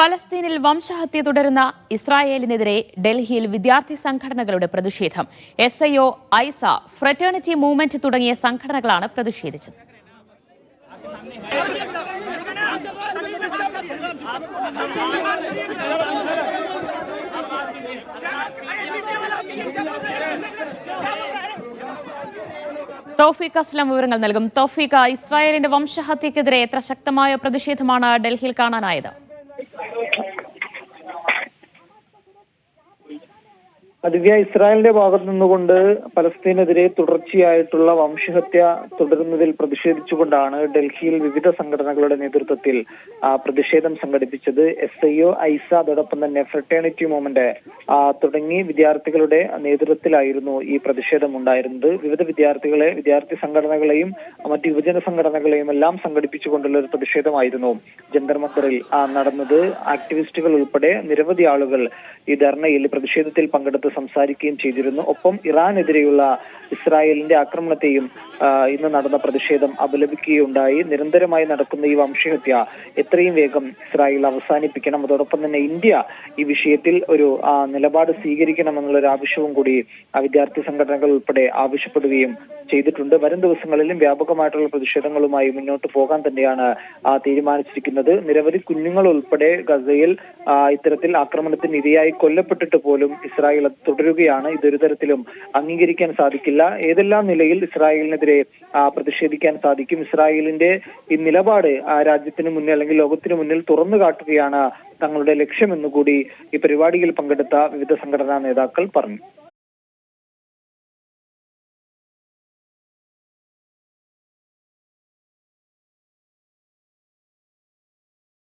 ഫലസ്തീനിൽ വംശഹത്യ തുടരുന്ന ഇസ്രായേലിനെതിരെ ഡൽഹിയിൽ വിദ്യാർത്ഥി സംഘടനകളുടെ പ്രതിഷേധം. S I O AISA fraternity movement തുടങ്ങിയ സംഘടനകളാണ് പ്രതിഷേധിച്ചത്. തൗഫീഖ് അസ്ലം വിവരങ്ങൾ നൽകും. തൗഫീഖ് ഇസ്രായേലിന്റെ വംശഹത്യക്കെതിരെ എത്ര ശക്തമായ പ്രതിഷേധമാണ് ഡൽഹിയിൽ കാണാനായത്? ദിവ്യ ഇസ്രായേലിന്റെ ഭാഗത്ത് നിന്നുകൊണ്ട് പലസ്തീനെതിരെ തുടർച്ചയായിട്ടുള്ള വംശഹത്യ തുടരുന്നതിൽ പ്രതിഷേധിച്ചുകൊണ്ടാണ് ഡൽഹിയിൽ വിവിധ സംഘടനകളുടെ നേതൃത്വത്തിൽ പ്രതിഷേധം സംഘടിപ്പിച്ചത്. എസ് ഐ ഒ ഐസ അതോടൊപ്പം തന്നെ ഫ്രട്ടേണിറ്റി മൂവ്മെന്റ് തുടങ്ങി വിദ്യാർത്ഥികളുടെ നേതൃത്വത്തിലായിരുന്നു ഈ പ്രതിഷേധം ഉണ്ടായിരുന്നത്. വിവിധ വിദ്യാർത്ഥികളെ വിദ്യാർത്ഥി സംഘടനകളെയും മറ്റ് യുവജന സംഘടനകളെയും എല്ലാം സംഘടിപ്പിച്ചുകൊണ്ടുള്ള ഒരു പ്രതിഷേധമായിരുന്നു ജന്തർ മന്ദറിൽ നടന്നത്. ആക്ടിവിസ്റ്റുകൾ ഉൾപ്പെടെ നിരവധി ആളുകൾ ഈ ധർണയിൽ പ്രതിഷേധത്തിൽ പങ്കെടുത്ത് സംസാരിക്കുകയും ചെയ്തിരുന്നു. ഒപ്പം ഇറാനെതിരെയുള്ള ഇസ്രായേലിന്റെ ആക്രമണത്തെയും ഇന്ന് നടന്ന പ്രതിഷേധം അപലപിക്കുകയുണ്ടായി. നിരന്തരമായി നടക്കുന്ന ഈ വംശഹത്യ എത്രയും വേഗം ഇസ്രായേൽ അവസാനിപ്പിക്കണം. അതോടൊപ്പം തന്നെ ഇന്ത്യ ഈ വിഷയത്തിൽ ഒരു നിലപാട് സ്വീകരിക്കണമെന്നുള്ള ഒരു ആവശ്യവും കൂടി വിദ്യാർത്ഥി സംഘടനകൾ ഉൾപ്പെടെ ആവശ്യപ്പെടുകയും ചെയ്തിട്ടുണ്ട്. വരും ദിവസങ്ങളിലും വ്യാപകമായിട്ടുള്ള പ്രതിഷേധങ്ങളുമായി മുന്നോട്ട് പോകാൻ തന്നെയാണ് തീരുമാനിച്ചിരിക്കുന്നത്. നിരവധി കുഞ്ഞുങ്ങൾ ഉൾപ്പെടെ ഗസയിൽ ഇത്തരത്തിൽ ആക്രമണത്തിന് ഇരയായി കൊല്ലപ്പെട്ടിട്ട് പോലും ഇസ്രായേൽ തുടരുകയാണ്. ഇതൊരു തരത്തിലും അംഗീകരിക്കാൻ സാധിക്കില്ല. ഏതെല്ലാം നിലയിൽ ഇസ്രായേലിനെതിരെ പ്രതിഷേധിക്കാൻ സാധിക്കും? ഇസ്രായേലിന്റെ ഈ നിലപാട് രാജ്യത്തിന് മുന്നിൽ അല്ലെങ്കിൽ ലോകത്തിന് മുന്നിൽ തുറന്നു കാട്ടുകയാണ് തങ്ങളുടെ ലക്ഷ്യമെന്നുകൂടി ഈ പരിപാടിയിൽ പങ്കെടുത്ത വിവിധ സംഘടനാ നേതാക്കൾ പറഞ്ഞു.